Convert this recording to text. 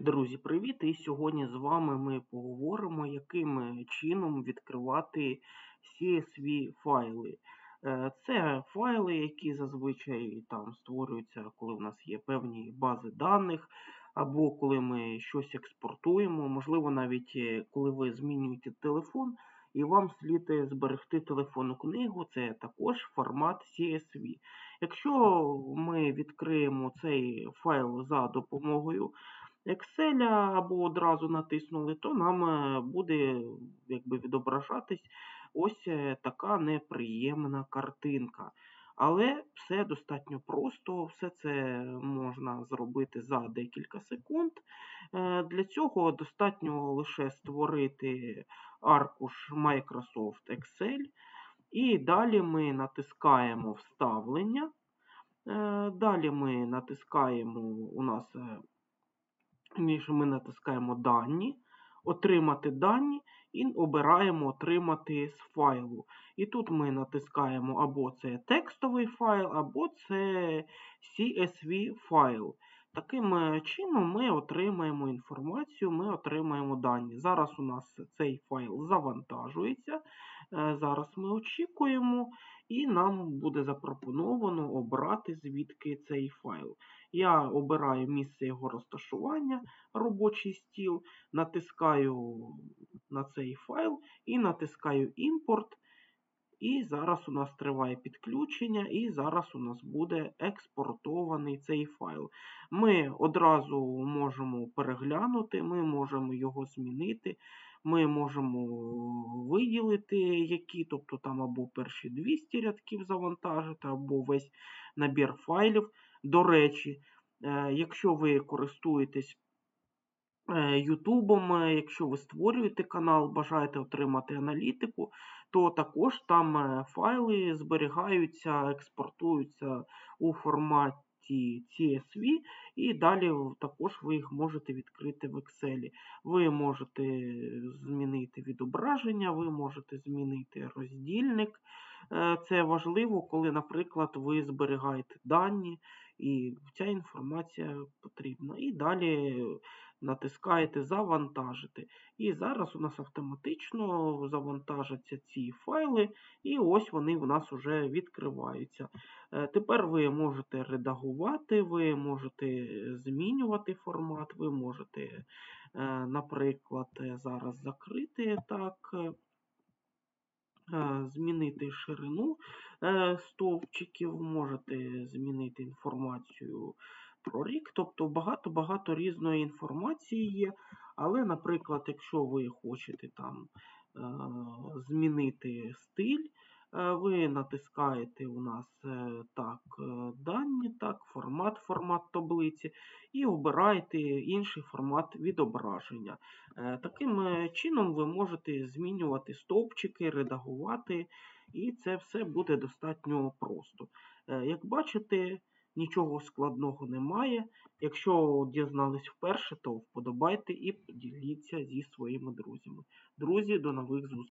Друзі, привіт! І сьогодні з вами ми поговоримо, яким чином відкривати CSV файли. Е, Це файли, які зазвичай там створюються, коли в нас є певні бази даних, або коли ми щось експортуємо, можливо, навіть е, коли ви змінюєте телефон, і вам слід е, зберегти телефонну книгу, це також формат CSV. Якщо ми відкриємо цей файл за допомогою Excel або одразу натиснули, то нам е, буде якби відображатись ось е, така неприємна картинка. Але все достатньо просто, все це можна зробити за декілька секунд. Е, Для цього достатньо лише створити аркуш Microsoft Excel. І далі ми натискаємо Вставлення. Далі ми натискаємо у нас ніж ми натискаємо дані, отримати дані і обираємо отримати з файлу. І тут ми натискаємо або це текстовий файл, або це CSV файл. Таким е, чином ми отримаємо інформацію, ми отримаємо дані. Зараз у нас цей файл завантажується. Е, Зараз ми очікуємо, і нам буде запропоновано обрати звідки цей файл. Я обираю місце його розташування, робочий стіл, натискаю на цей файл і натискаю імпорт. І зараз у нас триває підключення, і зараз у нас буде експортований цей файл. Ми одразу можемо переглянути, ми можемо його змінити, ми можемо виділити які, тобто там або перші 200 рядків завантажити, або весь набір файлів. До речі, е, якщо ви користуєтесь е, Ютубом, е, якщо ви створюєте канал, бажаєте отримати аналітику, то також там е, файли зберігаються, експортуються у форматі CSV, і далі також ви їх можете відкрити в Excel. Ви можете змінити відображення, ви можете змінити роздільник. Е, Це важливо, коли, наприклад, ви зберігаєте дані, і ця інформація потрібна. І далі натискаєте Завантажити. І зараз у нас автоматично завантажаться ці файли, і ось вони в нас вже відкриваються. Е, Тепер ви можете редагувати, ви можете змінювати формат, ви можете, е, наприклад, е, зараз закрити так. Е, Змінити ширину е, стовпчиків, можете змінити інформацію про рік, тобто багато-багато різної інформації є. Але, наприклад, якщо ви хочете там е, змінити стиль, ви натискаєте у нас е, так, е, дані, так, формат, формат таблиці, і обираєте інший формат відображення. Е, Таким е, чином ви можете змінювати стовпчики, редагувати, і це все буде достатньо просто. Е, Як бачите, нічого складного немає. Якщо дізнались вперше, то вподобайте і поділіться зі своїми друзями. Друзі, до нових зустрічей!